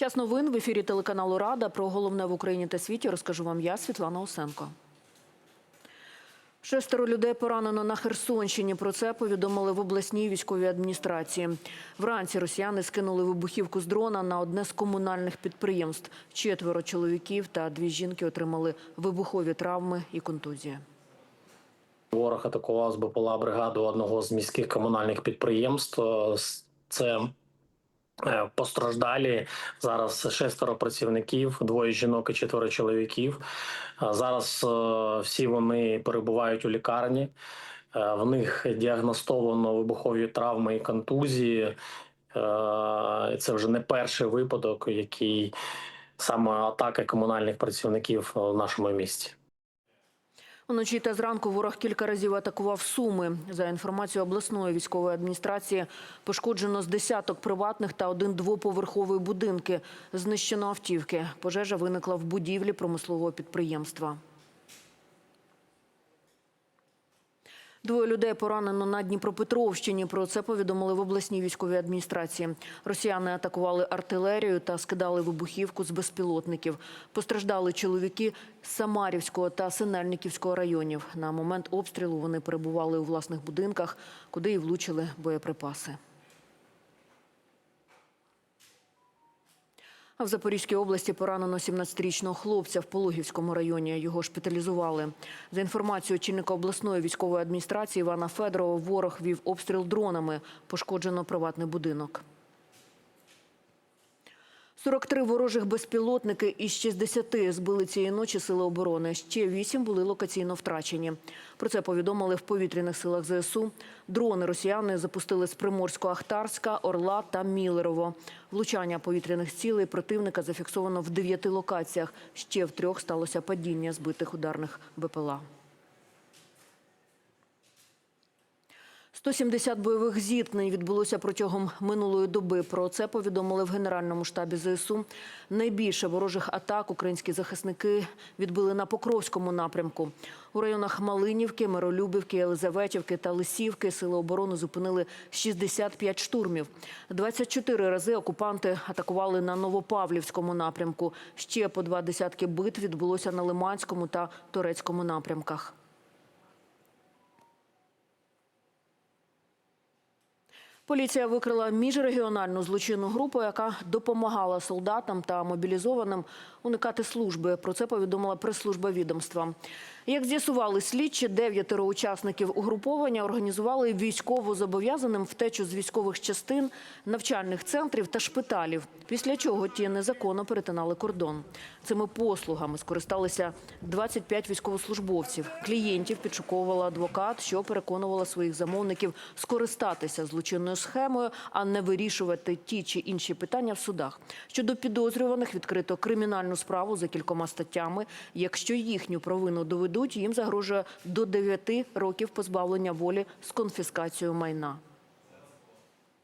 Час новин в ефірі телеканалу Рада. Про головне в Україні та світі розкажу вам я, Світлана Осенко. Шестеро людей поранено на Херсонщині. Про це повідомили в обласній військовій адміністрації. Вранці росіяни скинули вибухівку з дрона на одне з комунальних підприємств. Четверо чоловіків та дві жінки отримали вибухові травми і контузії. Ворог атакував з БПЛА бригаду одного з міських комунальних підприємств. Е, Це постраждалі зараз шестеро працівників, двоє жінок і четверо чоловіків. Е, Зараз е, всі вони перебувають у лікарні. Е, В них діагностовано вибухові травми і контузії. Е, Це вже не перший випадок, який саме атака комунальних працівників в нашому місті. Уночі та зранку ворог кілька разів атакував Суми. За інформацією обласної військової адміністрації, пошкоджено з десяток приватних та один двоповерховий будинки. Знищено автівки. Пожежа виникла в будівлі промислового підприємства. Двоє людей поранено на Дніпропетровщині. Про це повідомили в обласній військовій адміністрації. Росіяни атакували артилерію та скидали вибухівку з безпілотників. Постраждали чоловіки Самарівського та Синельниківського районів. На момент обстрілу вони перебували у власних будинках, куди і влучили боєприпаси. В Запорізькій області поранено 17-річного хлопця в Пологівському районі. Його шпиталізували. За інформацією очільника обласної військової адміністрації Івана Федорова, ворог вів обстріл дронами. Пошкоджено приватний будинок. 43 ворожих безпілотники із 60 збили цієї ночі сили оборони. Ще 8 були локаційно втрачені. Про це повідомили в повітряних силах ЗСУ. Дрони росіяни запустили з Приморсько-Ахтарська, Орла та Мілерово. Влучання повітряних цілей противника зафіксовано в 9 локаціях. Ще в трьох сталося падіння збитих ударних БПЛА. 170 бойових зіткнень відбулося протягом минулої доби. Про це повідомили в Генеральному штабі ЗСУ. Найбільше ворожих атак українські захисники відбили на Покровському напрямку. У районах Малинівки, Миролюбівки, Елизаветівки та Лисівки сили оборони зупинили 65 штурмів. 24 рази окупанти атакували на Новопавлівському напрямку. Ще по два десятки битв відбулося на Лиманському та Торецькому напрямках. Поліція викрила міжрегіональну злочинну групу, яка допомагала солдатам та мобілізованим уникати служби. Про це повідомила прес-служба відомства. Як з'ясували слідчі, дев'ятеро учасників угруповання організували військово-зобов'язаним втечу з військових частин, навчальних центрів та шпиталів, після чого ті незаконно перетинали кордон. Цими послугами скористалися 25 військовослужбовців. Клієнтів підшуковувала адвокат, що переконувала своїх замовників скористатися злочинною схемою, а не вирішувати ті чи інші питання в судах. Щодо підозрюваних відкрито кримінальну справу за кількома статтями. Якщо їхню провину доведуть, їм загрожує до 9 років позбавлення волі з конфіскацією майна.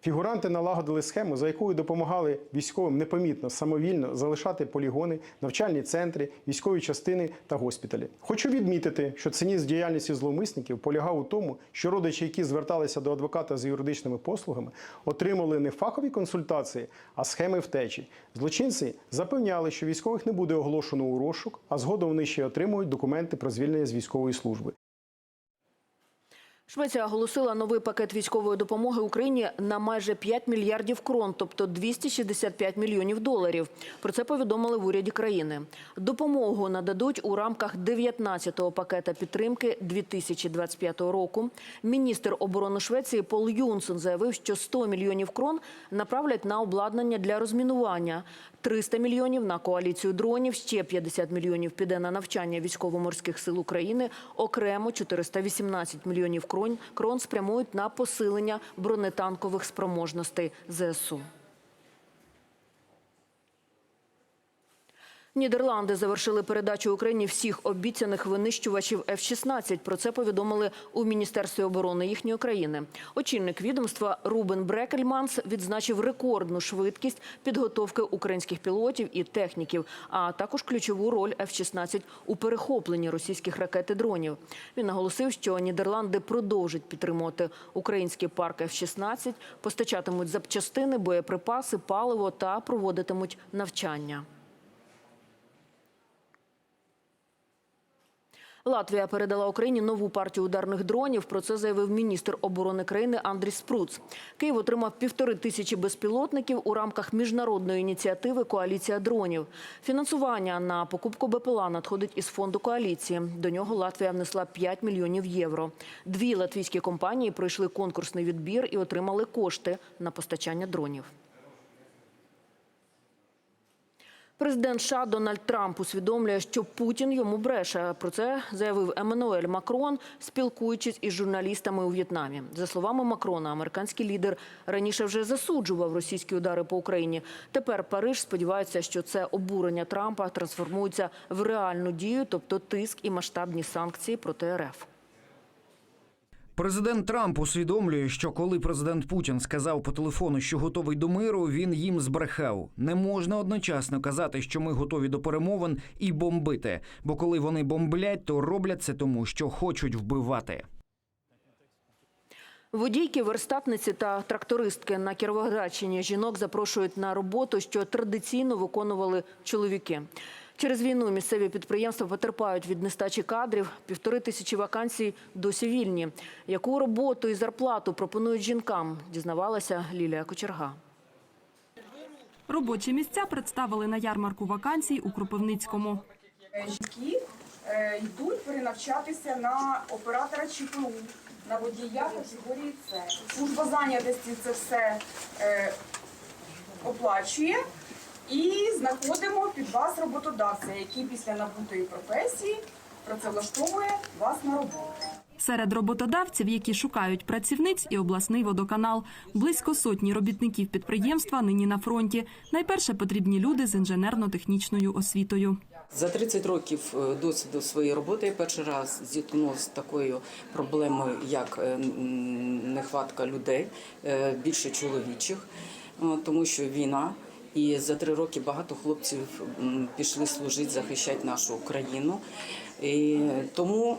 Фігуранти налагодили схему, за якою допомагали військовим непомітно самовільно залишати полігони, навчальні центри, військові частини та госпіталі. Хочу відмітити, що цинізм діяльності зловмисників полягав у тому, що родичі, які зверталися до адвоката з юридичними послугами, отримали не фахові консультації, а схеми втечі. Злочинці запевняли, що військових не буде оголошено у розшук, а згодом вони ще отримують документи про звільнення з військової служби. Швеція оголосила новий пакет військової допомоги Україні на майже 5 мільярдів крон, тобто 265 мільйонів доларів. Про це повідомили в уряді країни. Допомогу нададуть у рамках 19-го пакета підтримки 2025 року. Міністр оборони Швеції Пол Юнсен заявив, що 100 мільйонів крон направлять на обладнання для розмінування. 300 мільйонів на коаліцію дронів, ще 50 мільйонів піде на навчання військово-морських сил України. Окремо 418 мільйонів крон, спрямують на посилення бронетанкових спроможностей ЗСУ. Нідерланди завершили передачу Україні всіх обіцяних винищувачів F-16. Про це повідомили у Міністерстві оборони їхньої країни. Очільник відомства Рубен Брекельманс відзначив рекордну швидкість підготовки українських пілотів і техніків, а також ключову роль F-16 у перехопленні російських ракет і дронів. Він наголосив, що Нідерланди продовжать підтримувати український парк F-16, постачатимуть запчастини, боєприпаси, паливо та проводитимуть навчання. Латвія передала Україні нову партію ударних дронів. Про це заявив міністр оборони країни Андрій Спруц. Київ отримав півтори тисячі безпілотників у рамках міжнародної ініціативи Коаліція дронів. Фінансування на покупку БПЛА надходить із фонду коаліції. До нього Латвія внесла 5 мільйонів євро. Дві латвійські компанії пройшли конкурсний відбір і отримали кошти на постачання дронів. Президент США Дональд Трамп усвідомлює, що Путін йому бреше. Про це заявив Еммануель Макрон, спілкуючись із журналістами у В'єтнамі. За словами Макрона, американський лідер раніше вже засуджував російські удари по Україні. Тепер Париж сподівається, що це обурення Трампа трансформується в реальну дію, тобто тиск і масштабні санкції проти РФ. Президент Трамп усвідомлює, що коли президент Путін сказав по телефону, що готовий до миру, він їм збрехав. Не можна одночасно казати, що ми готові до перемовин і бомбити. Бо коли вони бомблять, то роблять це тому, що хочуть вбивати. Водійки, верстатниці та трактористки на Кіровоградщині жінок запрошують на роботу, що традиційно виконували чоловіки. Через війну місцеві підприємства потерпають від нестачі кадрів. Півтори тисячі вакансій досі вільні. Яку роботу і зарплату пропонують жінкам, дізнавалася Лілія Кочерга. Робочі місця представили на ярмарку вакансій у Кропивницькому. жінки е, йдуть перенавчатися на оператора ЧПУ, на водія категорії С. Служба зайнятості це все е, оплачує і знаходимо під вас роботодавця, який після набутої професії працевлаштовує вас на роботу. Серед роботодавців, які шукають працівниць, і обласний водоканал. Близько сотні робітників підприємства нині на фронті. Найперше потрібні люди з інженерно-технічною освітою. За 30 років е, досвіду своєї роботи я перший раз зіткнулася з такою проблемою, як е, нехватка людей, е, більше чоловічих, тому що війна. І за три роки багато хлопців пішли служити, захищати нашу країну. І тому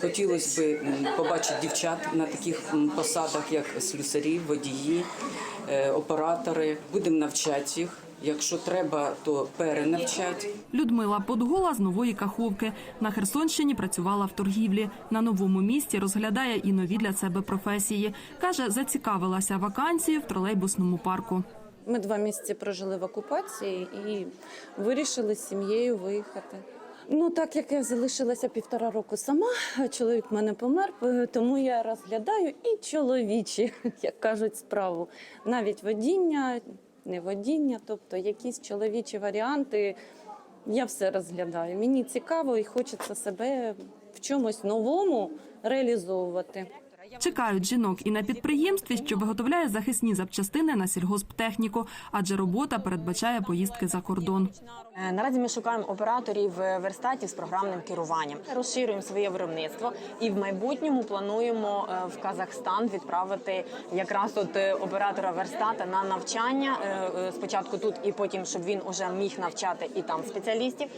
хотілося б побачити дівчат на таких посадах, як слюсарі, водії, е, оператори. Будемо навчати їх. Якщо треба, то перенавчати. Людмила Подгола з нової каховки на Херсонщині працювала в торгівлі. На новому місці розглядає і нові для себе професії. каже, зацікавилася вакансією в тролейбусному парку. Ми два місяці прожили в окупації і вирішили з сім'єю виїхати. Ну, так як я залишилася півтора року сама, чоловік в мене помер, е, тому я розглядаю і чоловічі, як кажуть, справу. Навіть водіння, не водіння, тобто якісь чоловічі варіанти. Я все розглядаю. Мені цікаво і хочеться себе в чомусь новому реалізовувати. Чекають жінок і на підприємстві, що виготовляє захисні запчастини на сільгосптехніку, адже робота передбачає поїздки за кордон. Е, Наразі ми шукаємо операторів е, верстатів з програмним керуванням. Розширюємо своє виробництво і в майбутньому плануємо е, в Казахстан відправити якраз от оператора верстата на навчання. Спочатку тут і потім, щоб він уже міг навчати і там спеціалістів,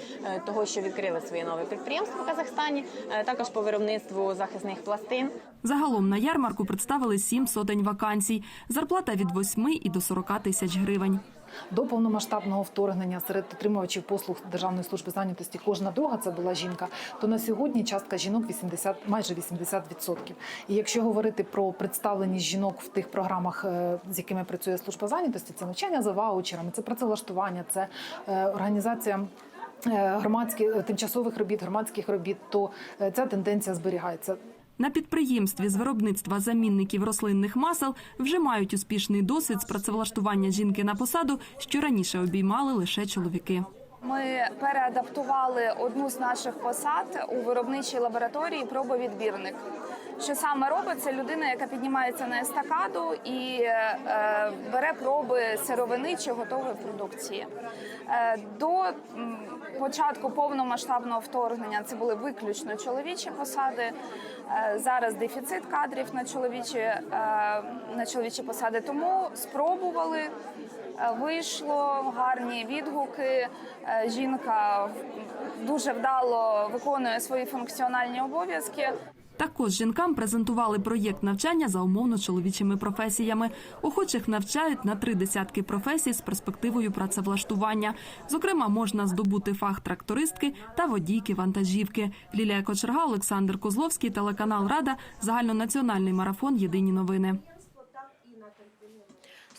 того що відкрили своє нове підприємство в Казахстані, також по виробництву захисних пластин. Загалом на ярмарку представили сім сотень вакансій. Зарплата від 8 і до 40 тисяч гривень. До повномасштабного вторгнення серед отримувачів послуг Державної служби зайнятості кожна друга це була жінка. То на сьогодні частка жінок 80, майже 80%. І якщо говорити про представленість жінок в тих програмах, е, з якими працює служба зайнятості, це навчання за ваучерами, це працевлаштування, це е, організація. е, Громадських тимчасових робіт, громадських робіт, то ця тенденція зберігається. На підприємстві з виробництва замінників рослинних масел вже мають успішний досвід з працевлаштування жінки на посаду, що раніше обіймали лише чоловіки. Ми переадаптували одну з наших посад у виробничій лабораторії пробовідбірник, що саме робить, це людина, яка піднімається на естакаду і е, бере проби сировини чи готової продукції. Е, до початку повномасштабного вторгнення це були виключно чоловічі посади. Е, зараз дефіцит кадрів на чоловічі, е, на чоловічі посади. Тому спробували. Е, Вийшло гарні відгуки. Е, Жінка дуже вдало виконує свої функціональні обов'язки. Також жінкам презентували проєкт навчання за умовно чоловічими професіями. Охочих навчають на три десятки професій з перспективою працевлаштування. Зокрема, можна здобути фах трактористки та водійки вантажівки. Лілія Кочерга, Олександр Козловський, телеканал Рада, загальнонаціональний марафон. Єдині новини.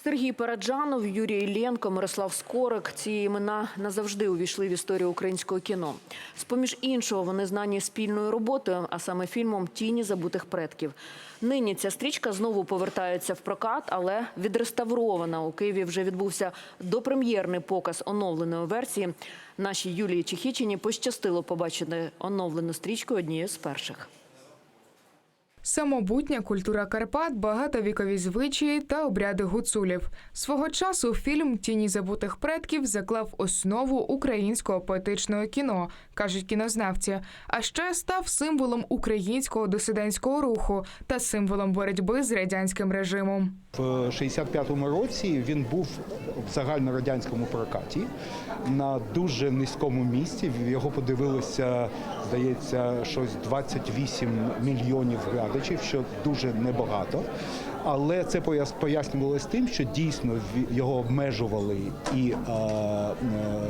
Сергій Параджанов, Юрій Іллєнко, Мирослав Скорик. Ці імена назавжди увійшли в історію українського кіно. З-поміж іншого, вони знані спільною роботою, а саме фільмом Тіні забутих предків. Нині ця стрічка знову повертається в прокат, але відреставрована. У Києві вже відбувся допрем'єрний показ оновленої версії. Нашій Юлії Чехічині пощастило побачити оновлену стрічку однією з перших. Самобутня культура Карпат, багатовікові звичаї та обряди гуцулів. Свого часу фільм Тіні забутих предків заклав основу українського поетичного кіно, кажуть кінознавці. А ще став символом українського дисидентського руху та символом боротьби з радянським режимом. В 65-му році він був в загальнорадянському прокаті на дуже низькому місці. Його подивилося, здається, щось 28 мільйонів глядачів, що дуже небагато. Але це пояс- пояснювалося тим, що дійсно його обмежували і е, е,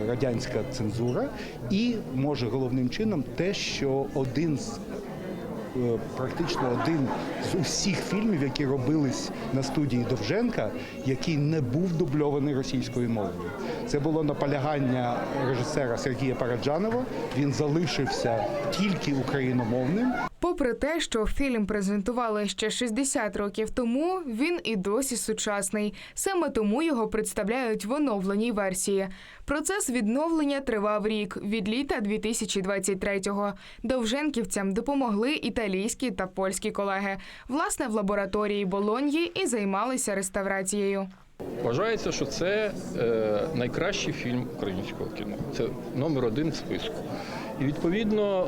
радянська цензура, і може головним чином те, що один з практично один з усіх фільмів, які робились на студії Довженка, який не був дубльований російською мовою. Це було наполягання режисера Сергія Параджанова. Він залишився тільки україномовним. Попри те, що фільм презентували ще 60 років тому, він і досі сучасний. Саме тому його представляють в оновленій версії. Процес відновлення тривав рік від літа 2023-го. Довженківцям допомогли італійські та польські колеги. Власне, в лабораторії Болоньї і займалися реставрацією. Вважається, що це е, найкращий фільм українського кіно. Це номер один в списку. І відповідно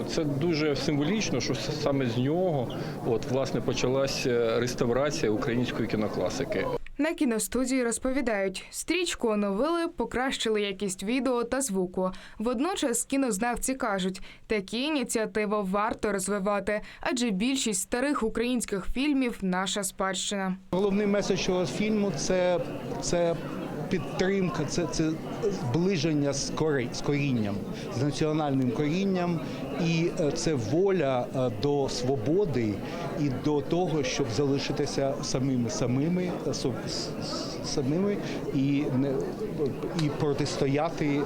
е, це дуже символічно, що саме з нього от, власне, почалася реставрація української кінокласики. На кіностудії розповідають, стрічку оновили, покращили якість відео та звуку. Водночас кінознавці кажуть, такі ініціативи варто розвивати, адже більшість старих українських фільмів наша спадщина. Головний меседж цього фільму це, це підтримка, це, це зближення з, корінням, з національним корінням, і е, це воля е, до свободи і до того, щоб залишитися самими самими, е, самими і не і протистояти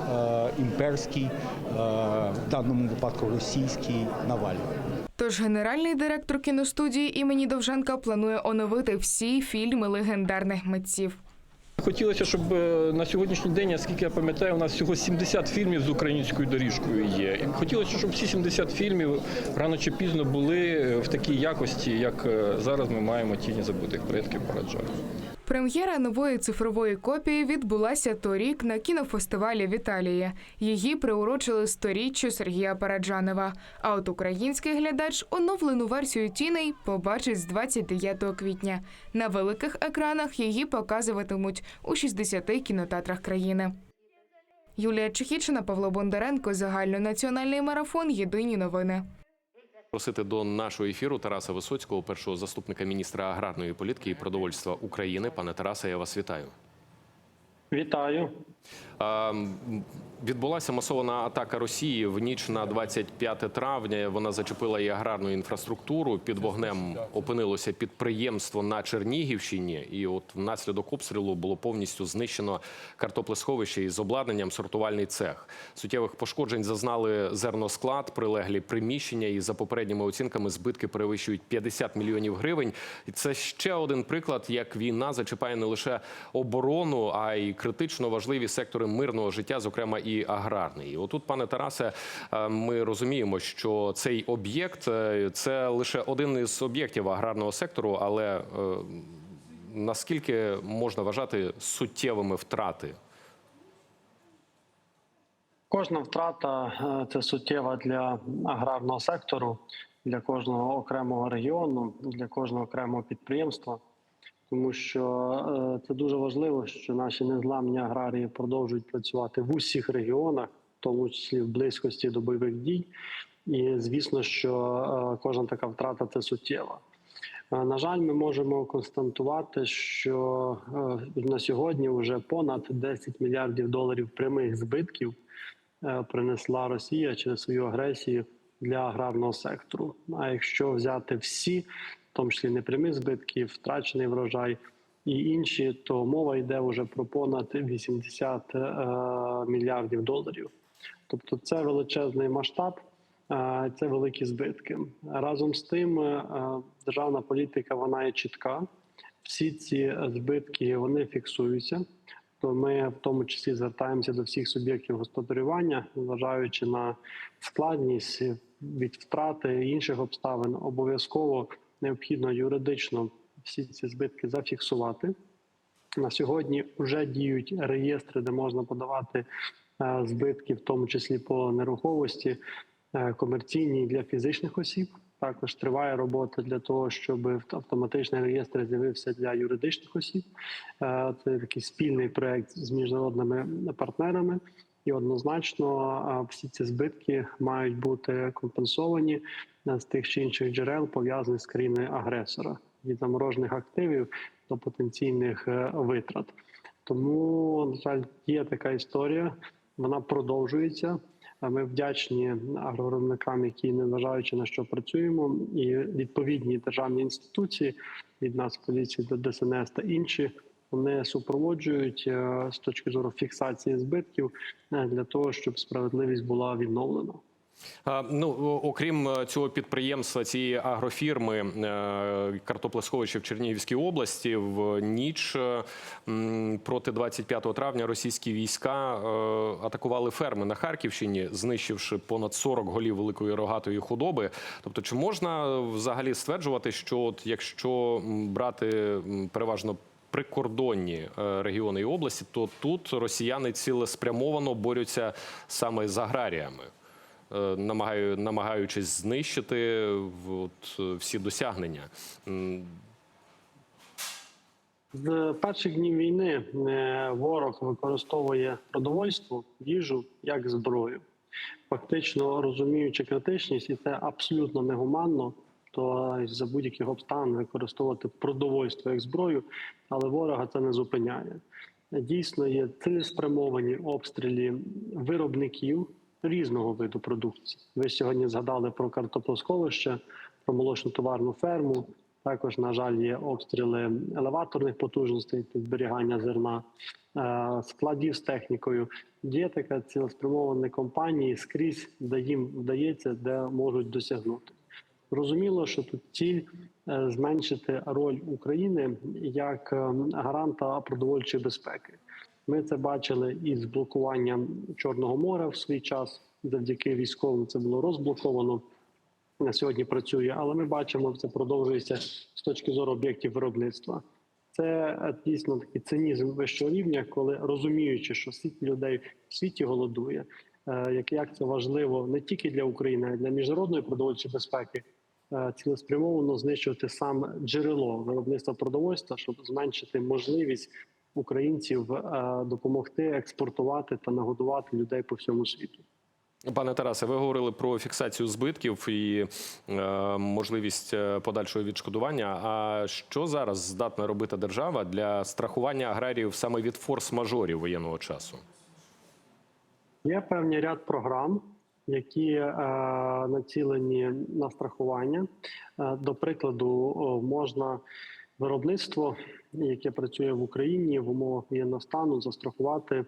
імперській, в даному випадку російській навалі. Тож генеральний директор кіностудії імені Довженка планує оновити всі фільми легендарних митців. Хотілося, щоб е, на сьогоднішній день, наскільки я пам'ятаю, у нас всього 70 фільмів з українською доріжкою є. І хотілося, щоб всі 70 фільмів рано чи пізно були е, в такій якості, як е, зараз ми маємо тіні забутих предків Параджана. Прем'єра нової цифрової копії відбулася торік на кінофестивалі в Італії. Її приурочили сторіччю Сергія Параджанова. А от український глядач оновлену версію тіней побачить з 29 квітня. На великих екранах її показуватимуть у 60 кінотеатрах країни. Юлія Чехічина, Павло Бондаренко, загальнонаціональний марафон. Єдині новини. Просити до нашого ефіру Тараса Висоцького, першого заступника міністра аграрної політики і продовольства України. Пане Тарасе, я вас вітаю. Вітаю. Відбулася масована атака Росії в ніч на 25 травня. Вона зачепила і аграрну інфраструктуру. Під вогнем опинилося підприємство на Чернігівщині, і от внаслідок обстрілу було повністю знищено картоплесховище із обладнанням сортувальний цех. Суттєвих пошкоджень зазнали зерносклад, прилеглі приміщення, і за попередніми оцінками збитки перевищують 50 мільйонів гривень. І це ще один приклад, як війна зачіпає не лише оборону, а й критично важливі сектори мирного життя, зокрема і аграрний. Отут, пане Тарасе, е, ми розуміємо, що цей об'єкт е, це лише один із об'єктів аграрного сектору, але е, наскільки можна вважати суттєвими втрати? Кожна втрата це суттєва для аграрного сектору, для кожного окремого регіону, для кожного окремого підприємства, тому що е, це дуже важливо, що наші незламні аграрії продовжують працювати в усіх регіонах, в тому числі в близькості до бойових дій. І звісно, що е, кожна така втрата це суттєва. Е, На жаль, ми можемо констатувати, що на сьогодні вже понад 10 мільярдів доларів прямих збитків принесла Росія через свою агресію для аграрного сектору. А якщо взяти всі, в тому числі непрямі збитки, втрачений врожай і інші, то мова йде вже про понад 80 е, мільярдів доларів. Тобто це величезний масштаб, е, це великі збитки. Разом з тим, е, державна політика вона є чітка. Всі ці збитки вони фіксуються. То ми в тому числі звертаємося до всіх суб'єктів господарювання, зважаючи на складність від втрати інших обставин, обов'язково необхідно юридично всі ці збитки зафіксувати. На сьогодні вже діють реєстри, де можна подавати е, збитки, в тому числі по нерухомості е, комерційній для фізичних осіб. Також триває робота для того, щоб автоматичний реєстр з'явився для юридичних осіб. Е, Це такий спільний проект з міжнародними партнерами, і однозначно е, всі ці збитки мають бути компенсовані е, з тих чи інших джерел, пов'язаних з країною агресора від заморожених активів до потенційних витрат. Тому на жаль, є така історія. Вона продовжується. Ми вдячні агровиробникам, які незважаючи на що працюємо, і відповідні державні інституції від нас, поліції до ДСНС та інші. Вони супроводжують е, з точки зору фіксації збитків е, для того, щоб справедливість була відновлена. А, Ну, окрім е, цього підприємства, цієї агрофірми е, картоплесховище в Чернігівській області, в ніч е, проти 25 травня російські війська е, атакували ферми на Харківщині, знищивши понад 40 голів великої рогатої худоби. Тобто, чи можна взагалі стверджувати, що от якщо брати переважно прикордонні е, регіони і області, то тут росіяни цілеспрямовано борються саме з аграріями? Е, намагаю, намагаючись знищити от, е, всі досягнення. З перших днів війни е, ворог використовує продовольство, їжу як зброю, фактично розуміючи критичність, і це абсолютно негуманно. То за будь-яких обставин використовувати продовольство як зброю, але ворога це не зупиняє. Дійсно, є цілеспрямовані обстрілі виробників різного виду продукції. Ви сьогодні згадали про картоплосховище, про молочну товарну ферму. Також, на жаль, є обстріли елеваторних потужностей зберігання зерна, е, складів з технікою. Є така цілеспрямована компанії скрізь, де їм вдається, де можуть досягнути. Зрозуміло, що тут ціль е, зменшити роль України як е, гаранта продовольчої безпеки. Ми це бачили із блокуванням Чорного моря в свій час. Завдяки військовим це було розблоковано. На сьогодні працює, але ми бачимо, це продовжується з точки зору об'єктів виробництва. Це е, дійсно такий цинізм вищого рівня, коли розуміючи, що світ людей в світі голодує, е, як, це важливо не тільки для України, а й для міжнародної продовольчої безпеки, е, цілеспрямовано знищувати сам джерело виробництва продовольства, щоб зменшити можливість українців е, допомогти експортувати та нагодувати людей по всьому світу. Пане Тарасе, ви говорили про фіксацію збитків і е, можливість е, подальшого відшкодування. А що зараз здатна робити держава для страхування аграріїв саме від форс-мажорів воєнного часу? Є певний ряд програм, які е, націлені на страхування. Е, до прикладу, можна виробництво, яке працює в Україні в умовах воєнного стану, застрахувати е,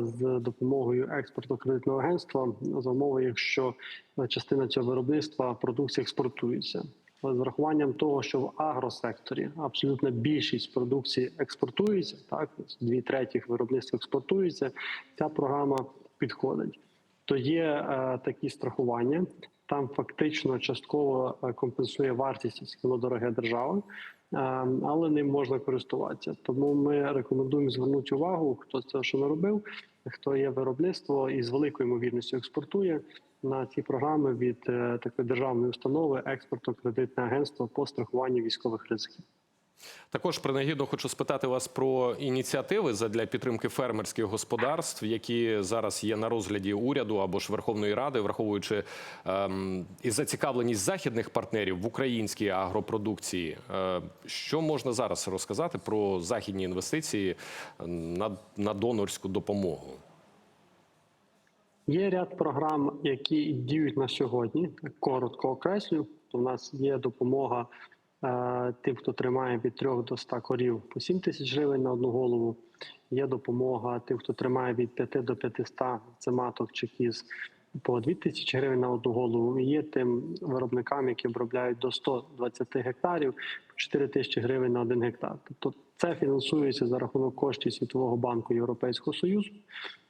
з допомогою експортно-кредитного агентства за умови, якщо е, частина цього виробництва продукції експортується. з врахуванням того, що в агросекторі абсолютна більшість продукції експортується, так дві третіх виробництва експортується. Ця програма підходить. То є е, такі страхування. Там фактично частково е, компенсує вартість скіло дороге держави, е, але ним можна користуватися. Тому ми рекомендуємо звернути увагу, хто це що не робив, хто є виробництво і з великою ймовірністю експортує на ці програми від е, такої державної установи експортно-кредитне агентство по страхуванню військових ризиків. Також принагідно хочу спитати вас про ініціативи для підтримки фермерських господарств, які зараз є на розгляді уряду або ж Верховної Ради, враховуючи ем, і зацікавленість західних партнерів в українській агропродукції. Е, що можна зараз розказати про західні інвестиції на, на донорську допомогу? Є ряд програм, які діють на сьогодні. Коротко окреслю. В нас є допомога тим, хто тримає від 3 до 100 корів по 7 тисяч гривень на одну голову. Є допомога тим, хто тримає від 5 до 500 це маток чи кіз по 2 тисячі гривень на одну голову. Є тим виробникам, які обробляють до 120 гектарів, по 4 тисячі гривень на один гектар. Тобто це фінансується за рахунок коштів Світового банку Європейського Союзу.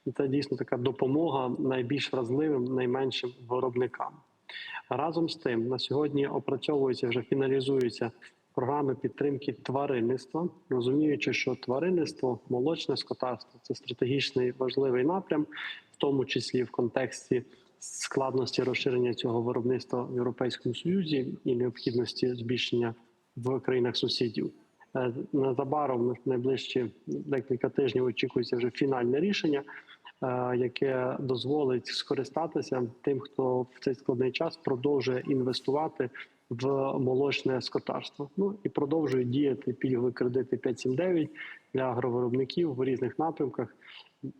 І це дійсно така допомога найбільш вразливим, найменшим виробникам. Разом з тим, на сьогодні опрацьовуються вже фіналізуються програми підтримки тваринництва, розуміючи, що тваринництво, молочне скотарство це стратегічний важливий напрям, в тому числі в контексті складності розширення цього виробництва в Європейському Союзі і необхідності збільшення в країнах сусідів. Е, Незабаром найближчі декілька тижнів очікується вже фінальне рішення, яке дозволить скористатися тим, хто в цей складний час продовжує інвестувати в молочне скотарство. Ну і продовжують діяти пільгові кредити 579 для агровиробників в різних напрямках.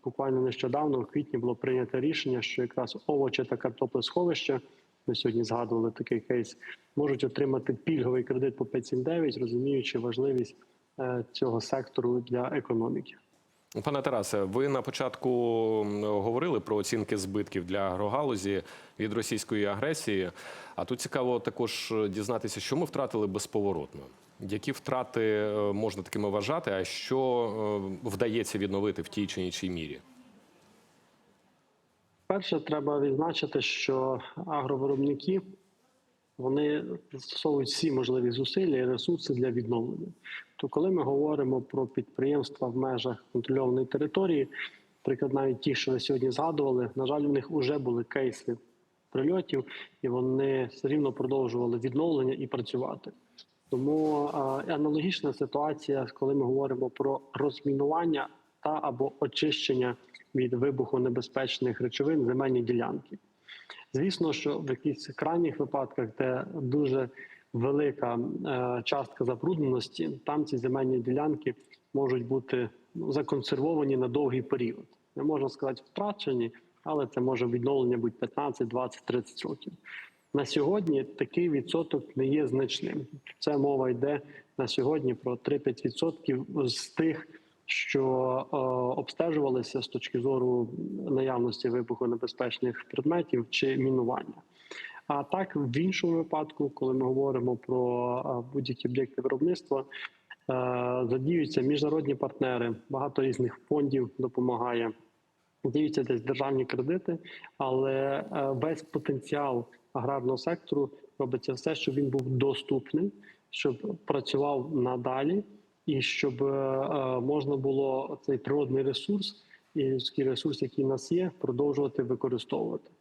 Буквально нещодавно, в квітні, було прийнято рішення, що якраз овочі та картоплесховища, ми сьогодні згадували такий кейс, можуть отримати пільговий кредит по 579, розуміючи важливість е, цього сектору для економіки. Пане Тарасе, ви на початку говорили про оцінки збитків для агрогалузі від російської агресії. А тут цікаво також дізнатися, що ми втратили безповоротно. Які втрати е, можна такими вважати, а що е, вдається відновити в тій чи іншій мірі? Перше, треба відзначити, що агровиробники вони застосовують всі можливі зусилля і ресурси для відновлення. То коли ми говоримо про підприємства в межах контрольованої території, наприклад, навіть ті, що ви сьогодні згадували, на жаль, у них вже були кейси прильотів, і вони все рівно продовжували відновлення і працювати. Тому аналогічна ситуація, коли ми говоримо про розмінування та або очищення від вибухонебезпечних речовин земельні ділянки. Звісно, що в якихось крайніх випадках, де дуже велика е, частка забрудненості, там ці земельні ділянки можуть бути ну, законсервовані на довгий період. Не можна сказати втрачені, але це може відновлення бути 15, 20, 30 років. На сьогодні такий відсоток не є значним. Це мова йде на сьогодні про 3-5% з тих, що е, обстежувалися з точки зору наявності вибухонебезпечних предметів чи мінування. А так, в іншому випадку, коли ми говоримо про е, будь-які об'єкти виробництва, е, задіються міжнародні партнери, багато різних фондів допомагає. Діються десь державні кредити, але весь потенціал аграрного сектору робиться все, щоб він був доступний, щоб працював надалі, і щоб е, е, можна було цей природний ресурс і людський ресурс, який в нас є, продовжувати використовувати.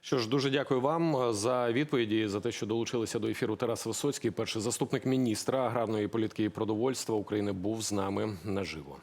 Що ж, дуже дякую вам за відповіді за те, що долучилися до ефіру. Тарас Висоцький, перший заступник міністра аграрної політики і продовольства України, був з нами наживо.